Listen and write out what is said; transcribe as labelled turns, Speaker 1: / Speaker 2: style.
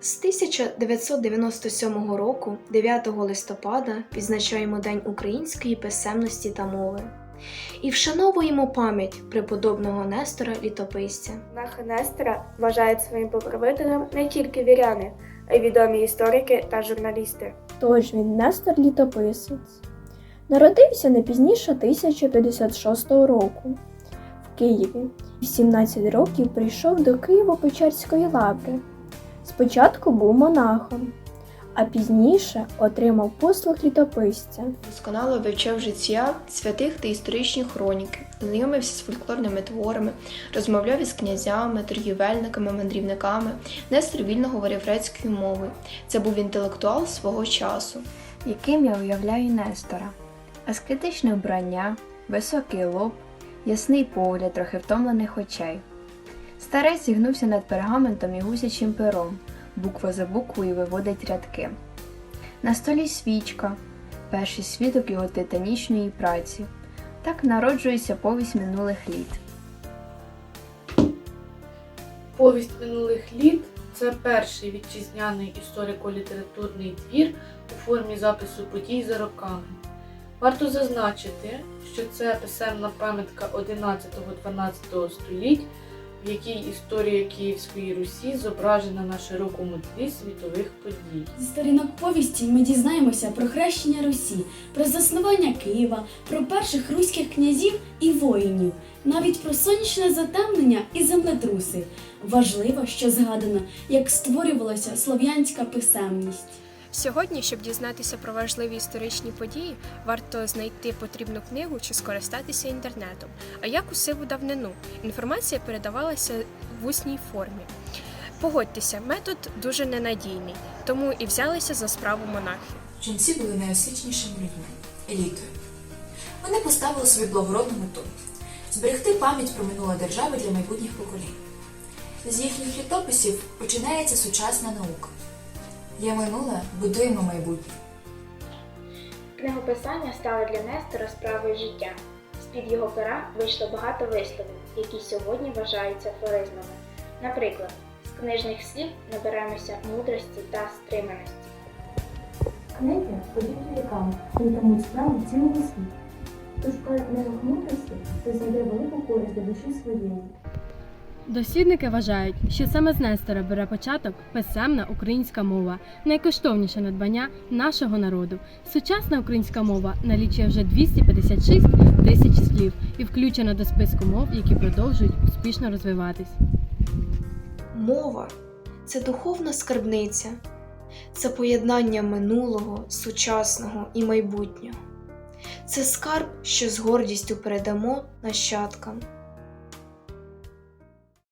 Speaker 1: З 1997 року, 9 листопада, відзначаємо День української писемності та мови і вшановуємо пам'ять преподобного Нестора Літописця.
Speaker 2: Монаха Нестора вважають своїм покровителем не тільки віряни, а й відомі історики та журналісти.
Speaker 3: Тож він Нестор Літописець. Народився не пізніше 1056 року в Києві. В 17 років прийшов до Києво-Печерської лаври. Спочатку був монахом, а пізніше отримав послуг літописця.
Speaker 4: Досконало вивчав життя святих та історичні хроніки, знайомився з фольклорними творами, розмовляв із князями, торгівельниками, мандрівниками, Нестор вільно говорив грецькою мовою. Це був інтелектуал свого часу.
Speaker 5: яким я уявляю Нестора. Аскетичне вбрання, високий лоб, ясний погляд трохи втомлених очей. Старець зігнувся над пергаментом і гусячим пером, буква за буквою виводить рядки. На столі свічка, перший свідок його титанічної праці. Так народжується повість минулих літ.
Speaker 6: Повість минулих літ це перший вітчизняний історико-літературний твір у формі запису подій за роками. Варто зазначити, що це писемна пам'ятка 11-12 століть, в якій історія Київської Русі зображена на широкому тлі світових подій.
Speaker 7: Зі сторінок повісті ми дізнаємося про хрещення Русі, про заснування Києва, про перших руських князів і воїнів, навіть про сонячне затемнення і землетруси. Важливо, що згадано, як створювалася слов'янська писемність.
Speaker 8: Сьогодні, щоб дізнатися про важливі історичні події, варто знайти потрібну книгу чи скористатися інтернетом. А як у сиву давнину інформація передавалася в усній формі. Погодьтеся, метод дуже ненадійний, тому і взялися за справу монахи.
Speaker 9: Жінці були найосвічнішими людьми, елітою. Вони поставили собі благородну мету зберегти пам'ять про минуле держави для майбутніх поколінь. З їхніх літописів починається сучасна наука. Є минуле, будуємо майбутнє.
Speaker 2: Книгописання стало для Нестора справою життя. З-під його пера вийшло багато висловів, які сьогодні вважаються афоризмами. Наприклад, з книжних слів набираємося мудрості та стриманості.
Speaker 3: Книги подібні віками, притамують справу цілого світу. Тож коли книга мудрості, то знайде велику користь для душі своєї.
Speaker 10: Дослідники вважають, що саме з Нестора бере початок писемна українська мова, найкоштовніше надбання нашого народу. Сучасна українська мова налічує вже 256 тисяч слів і включена до списку мов, які продовжують успішно розвиватись.
Speaker 1: Мова це духовна скарбниця, це поєднання минулого, сучасного і майбутнього. Це скарб, що з гордістю передамо нащадкам.